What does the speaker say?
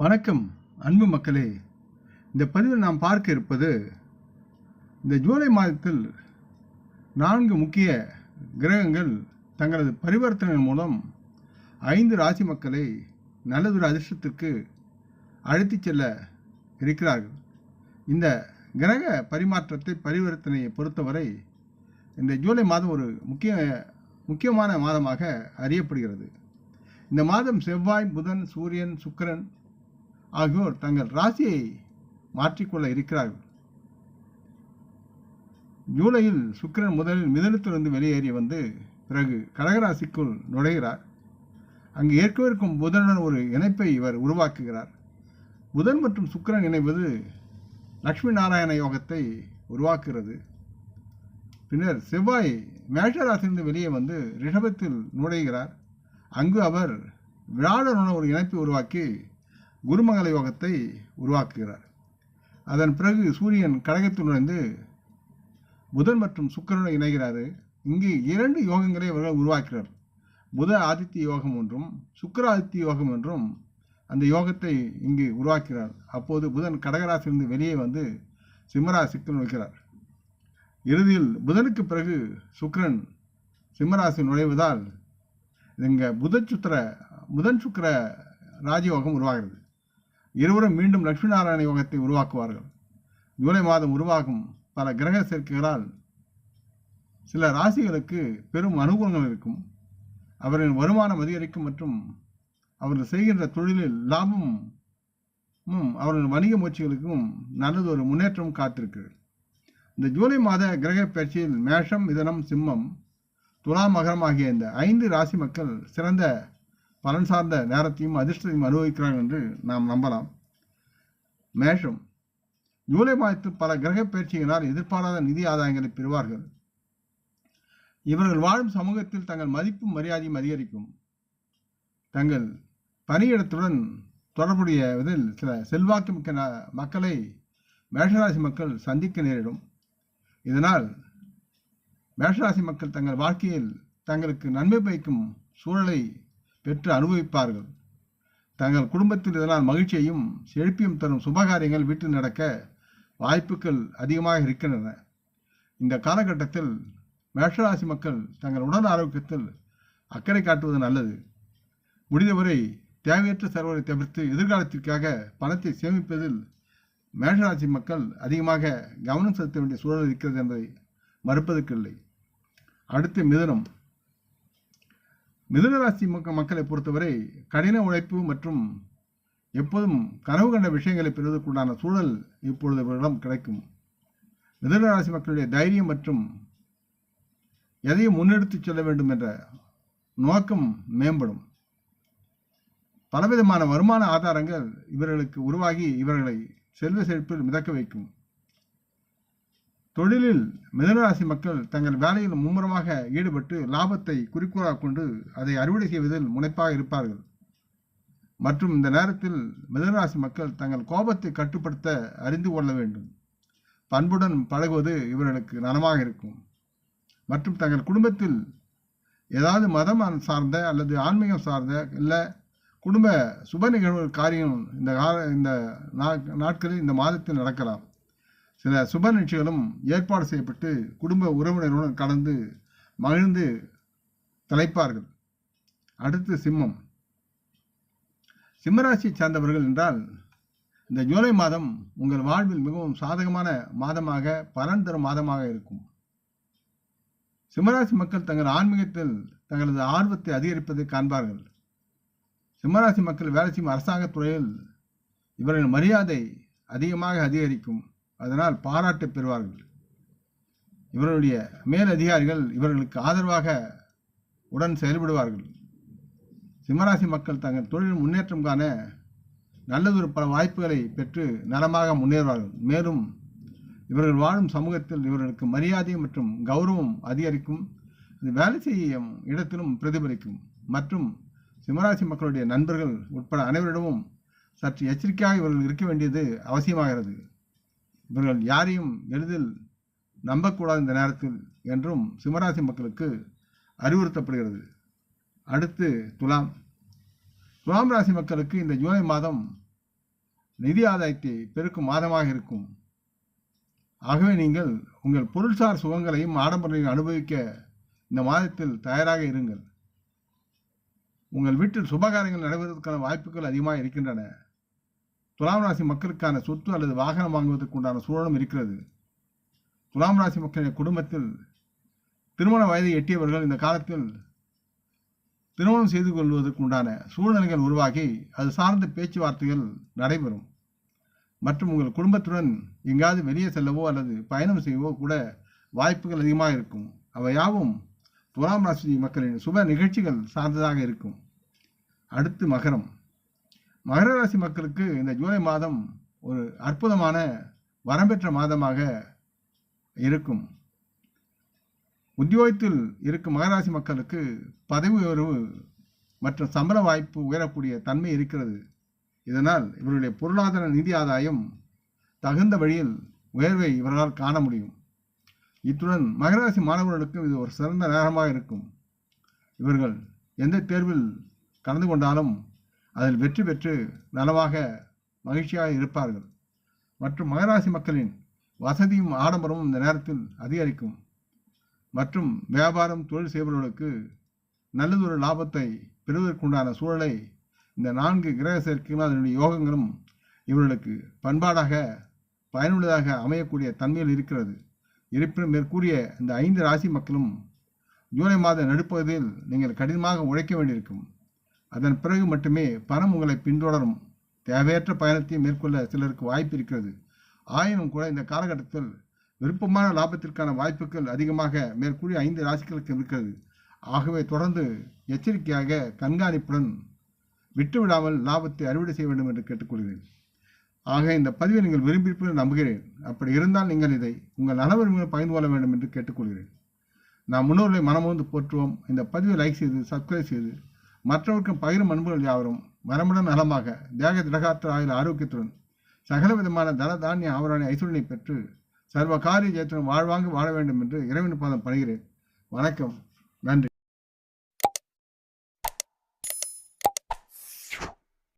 வணக்கம் அன்பு மக்களே. இந்த பதிவில் நாம் பார்க்க இருப்பது இந்த ஜூலை மாதத்தில் நான்கு முக்கிய கிரகங்கள் தங்களது பரிவர்த்தனை மூலம் ஐந்து ராசி மக்களை நல்லதொரு அதிர்ஷ்டத்திற்கு அழைத்துச் செல்ல இருக்கிறார்கள். இந்த கிரக பரிமாற்றத்தை பரிவர்த்தனையை பொறுத்தவரை இந்த ஜூலை மாதம் ஒரு முக்கிய முக்கியமான மாதமாக அறியப்படுகிறது. இந்த மாதம் செவ்வாய் புதன் சூரியன் சுக்கிரன் ஆகியோர் தங்கள் ராசியை மாற்றிக்கொள்ள இருக்கிறார்கள். ஜூலையில் சுக்கிரன் முதலில் மிதனத்திலிருந்து வெளியேறி வந்து பிறகு கடகராசிக்குள் நுழைகிறார். அங்கு ஏற்கவிருக்கும் புதனுடன் ஒரு இணைப்பை இவர் உருவாக்குகிறார். புதன் மற்றும் சுக்கிரன் இணைவது லக்ஷ்மி நாராயண யோகத்தை உருவாக்குகிறது. பின்னர் செவ்வாய் மேஷராசிலிருந்து வெளியே வந்து ரிஷபத்தில் நுழைகிறார். அங்கு அவர் விழாடனுடன் ஒரு இணைப்பை உருவாக்கி குருமங்கல யோகத்தை உருவாக்குகிறார். அதன் பிறகு சூரியன் கடகத்தில் நுழைந்து புதன் மற்றும் சுக்கரனுடன் இணைகிறாரு. இங்கு இரண்டு யோகங்களை அவர்கள் உருவாக்கிறார் புத ஆதித்ய யோகம் ஒன்றும் சுக்கர ஆதித்ய யோகம் என்றும் அந்த யோகத்தை இங்கு உருவாக்கிறார் அப்போது புதன் கடகராசிலிருந்து வெளியே வந்து சிம்மராசிக்கு நுழைக்கிறார் இறுதியில் புதனுக்கு பிறகு சுக்கரன் சிம்மராசி நுழைவதால் இங்கே புதன் சுத்திர புதன் சுக்கர ராஜயோகம் உருவாகிறது. இருவரும் மீண்டும் லட்சுமி நாராயண யோகத்தை உருவாக்குவார்கள். ஜூலை மாதம் உருவாகும் பல கிரக சேர்க்கைகளால் சில ராசிகளுக்கு பெரும் அனுகூலங்கள் இருக்கும். அவர்களின் வருமானம் அதிகரிக்கும் மற்றும் அவர்கள் செய்கின்ற தொழிலில் லாபமும் ம், அவர்கள் வணிக முயற்சிகளுக்கும் நல்லது ஒரு முன்னேற்றம் காத்திருக்கிறது. இந்த ஜூலை மாத கிரக பயிற்சியில் மேஷம் மிதனம் சிம்மம் துலாம் மகரம் ஆகிய இந்த ஐந்து ராசி மக்கள் சிறந்த பலன் சார்ந்த நேரத்தையும் அதிர்ஷ்டத்தையும் அனுபவிக்கிறார்கள் என்று நாம் நம்பலாம். மேஷம். ஜூலை மாதத்தில் பல கிரக பயிற்சிகளால் எதிர்பாராத நிதி ஆதாயங்களை பெறுவார்கள். இவர்கள் வாழும் சமூகத்தில் தங்கள் மதிப்பும் மரியாதையும் அதிகரிக்கும். தங்கள் பணியிடத்துடன் தொடர்புடைய இதில் சில செல்வாக்கு மிக்க ந- மக்களை மேஷராசி மக்கள் சந்திக்க நேரிடும். இதனால் மேஷராசி மக்கள் தங்கள் வாழ்க்கையில் தங்களுக்கு நன்மை பயக்கும் சூழலை பெற்று அனுபவிப்பார்கள். தங்கள் குடும்பத்தில் இதனால் மகிழ்ச்சியையும் செழிப்பையும் தரும் சுபகாரியங்கள் வீட்டில் நடக்க வாய்ப்புகள் அதிகமாக இருக்கின்றன. இந்த காலகட்டத்தில் மேஷராசி மக்கள் தங்கள் உடல் ஆரோக்கியத்தில் அக்கறை காட்டுவது நல்லது. முடிந்தவரை தேவையற்ற செலவுகளை தவிர்த்து எதிர்காலத்திற்காக பணத்தை சேமிப்பதில் மேஷராசி மக்கள் அதிகமாக கவனம் செலுத்த வேண்டிய சூழல் இருக்கிறது என்பதை மறுப்பதற்கில்லை. அடுத்து மிதனம். மிதுனராசி மக்க மக்களை பொறுத்தவரை கடின உழைப்பு மற்றும் எப்போதும் கனவு கண்ட விஷயங்களை பெறுவதற்குண்டான சூழல் இப்பொழுது இவரிடம் கிடைக்கும். மிதுனராசி மக்களுடைய தைரியம் மற்றும் எதையும் முன்னெடுத்துச் செல்ல வேண்டும் என்ற நோக்கம் மேம்படும். பலவிதமான வருமான ஆதாரங்கள் இவர்களுக்கு உருவாகி இவர்களை செல்வ செழிப்பில் மிதக்க வைக்கும். தொழிலில் மிதனராசி மக்கள் தங்கள் வேலையில் மும்முரமாக ஈடுபட்டு லாபத்தை குறிக்கோளாக கொண்டு அதை அறுவடை செய்வதில் முனைப்பாக இருப்பார்கள். மற்றும் இந்த நேரத்தில் மிதனராசி மக்கள் தங்கள் கோபத்தை கட்டுப்படுத்த அறிந்து கொள்ள வேண்டும். பண்புடன் பழகுவது இவர்களுக்கு நலமாக இருக்கும். மற்றும் தங்கள் குடும்பத்தில் ஏதாவது மதம் சார்ந்த அல்லது ஆன்மீகம் சார்ந்த இல்லை குடும்ப சுப நிகழ்வு காரியம் இந்த கால இந்த நாட்களில் இந்த மாதத்தில் நடக்கலாம். சில சுப நிகழ்ச்சிகளும் ஏற்பாடு செய்யப்பட்டு குடும்ப உறவினருடன் கலந்து மகிழ்ந்து தலைப்பார்கள். அடுத்து சிம்மம். சிம்மராசியை சார்ந்தவர்கள் என்றால் இந்த ஜூலை மாதம் உங்கள் வாழ்வில் மிகவும் சாதகமான மாதமாக பலன் தரும் மாதமாக இருக்கும். சிம்மராசி மக்கள் தங்கள் ஆன்மீகத்தில் தங்களது ஆர்வத்தை அதிகரிப்பதை காண்பார்கள். சிம்மராசி மக்கள் வேலை செய்யும் அரசாங்கத் துறையில் இவர்களின் மரியாதை அதிகமாக அதிகரிக்கும். அதனால் பாராட்டு பெறுவார்கள். இவர்களுடைய மேல் அதிகாரிகள் இவர்களுக்கு ஆதரவாக உடன் செயல்படுவார்கள். சிம்மராசி மக்கள் தங்கள் தொழில் முன்னேற்றம் காண நல்லதொரு பல வாய்ப்புகளை பெற்று நலமாக முன்னேறுவார்கள். மேலும் இவர்கள் வாழும் சமூகத்தில் இவர்களுக்கு மரியாதை மற்றும் கௌரவம் அதிகரிக்கும். இது வேலை செய்யும் இடத்திலும் பிரதிபலிக்கும். மற்றும் சிம்மராசி மக்களுடைய நண்பர்கள் உட்பட அனைவரிடமும் சற்று எச்சரிக்கையாக இவர்கள் இருக்க வேண்டியது அவசியமாகிறது. இவர்கள் யாரையும் எளிதில் நம்பக்கூடாது இந்த நேரத்தில் என்றும் சிம்மராசி மக்களுக்கு அறிவுறுத்தப்படுகிறது. அடுத்து துலாம். துலாம் ராசி மக்களுக்கு இந்த ஜூலை மாதம் நிதி ஆதாயத்தை பெருக்கும் மாதமாக இருக்கும். ஆகவே நீங்கள் உங்கள் பொருள்சார் சுகங்களையும் ஆடம்பரங்களையும் அனுபவிக்க இந்த மாதத்தில் தயாராக இருங்கள். உங்கள் வீட்டில் சுபகாரியங்கள் நடைபெறுவதற்கான வாய்ப்புகள் அதிகமாக இருக்கின்றன. துலாம் ராசி மக்களுக்கான சொத்து அல்லது வாகனம் வாங்குவதற்கு உண்டான சூழலும் இருக்கிறது. துலாம் ராசி மக்களின் குடும்பத்தில் திருமண வயதை எட்டியவர்கள் இந்த காலத்தில் திருமணம் செய்து கொள்வதற்கு உண்டான சூழ்நிலைகள் உருவாகி அது சார்ந்த பேச்சுவார்த்தைகள் நடைபெறும். மற்றும் உங்கள் குடும்பத்துடன் எங்காவது வெளியே செல்லவோ அல்லது பயணம் செய்யவோ கூட வாய்ப்புகள் அதிகமாக இருக்கும். அவை யாவும் துலாம் ராசி மக்களின் சுப நிகழ்ச்சிகள் சார்ந்ததாக இருக்கும். அடுத்து மகரம். மகர ராசி மக்களுக்கு இந்த ஜூலை மாதம் ஒரு அற்புதமான வரம்பெற்ற மாதமாக இருக்கும். உத்தியோகத்தில் இருக்கும் மகராசி மக்களுக்கு பதவி உயர்வு மற்றும் சம்பள வாய்ப்பு உயரக்கூடிய தன்மை இருக்கிறது. இதனால் இவருடைய பொருளாதார நிதி ஆதாயம் தகுந்த வழியில் உயர்வை இவர்களால் காண முடியும். இத்துடன் மகராசி மாணவர்களுக்கும் இது ஒரு சிறந்த நேரமாக இருக்கும். இவர்கள் எந்த தேர்வில் கலந்து கொண்டாலும் அதில் வெற்றி பெற்று நலமாக மகிழ்ச்சியாக இருப்பார்கள். மற்றும் மகராசி மக்களின் வசதியும் ஆடம்பரமும் இந்த நேரத்தில் அதிகரிக்கும். மற்றும் வியாபாரம் தொழில் செய்பவர்களுக்கு நல்லதொரு லாபத்தை பெறுவதற்குண்டான சூழலை இந்த நான்கு கிரக சேர்க்கைகளும் அதனுடைய யோகங்களும் இவர்களுக்கு பண்பாடாக பயனுள்ளதாக அமையக்கூடிய தன்மையில் இருக்கிறது. இருப்பினும் மேற்கூறிய இந்த ஐந்து ராசி மக்களும் ஜூலை மாத நடுப்பகுதியில் நீங்கள் கடினமாக உழைக்க வேண்டியிருக்கும். அதன் பிறகு மட்டுமே பணம் உங்களை பின்தொடரும். தேவையற்ற பயணத்தை மேற்கொள்ள சிலருக்கு வாய்ப்பு இருக்கிறது. ஆயினும் கூட இந்த காலகட்டத்தில் விருப்பமான லாபத்திற்கான வாய்ப்புகள் அதிகமாக மேற்கூறிய ஐந்து ராசிகளுக்கு இருக்கிறது. ஆகவே தொடர்ந்து எச்சரிக்கையாக கண்காணிப்புடன் விட்டுவிடாமல் லாபத்தை அறுவடை செய்ய வேண்டும் என்று கேட்டுக்கொள்கிறேன். ஆக இந்த பதிவை நீங்கள் விரும்பியிருப்பதை நம்புகிறேன். அப்படி இருந்தால் நீங்கள் இதை உங்கள் நலவரிமையை பகிர்ந்து கொள்ள வேண்டும் என்று கேட்டுக்கொள்கிறேன். நாம் முன்னோர்களை மனமோந்து போற்றுவோம். இந்த பதிவை லைக் செய்து சப்ஸ்கிரைப் செய்து மற்றவருக்கும் பகிரும் அன்புகள் யாவரும் மரமுடன் நலமாக தேக திடகாத்திர ஆயுள் ஆரோக்கியத்துடன் சகல விதமான தன தானிய ஆவரணை ஐஸ்வரனை பெற்று சர்வ காரிய ஜெயத்துடன் வாழ்வாங்க வாழ வேண்டும் என்று இறைவன் பாதம் பணிகிறேன். வணக்கம். நன்றி.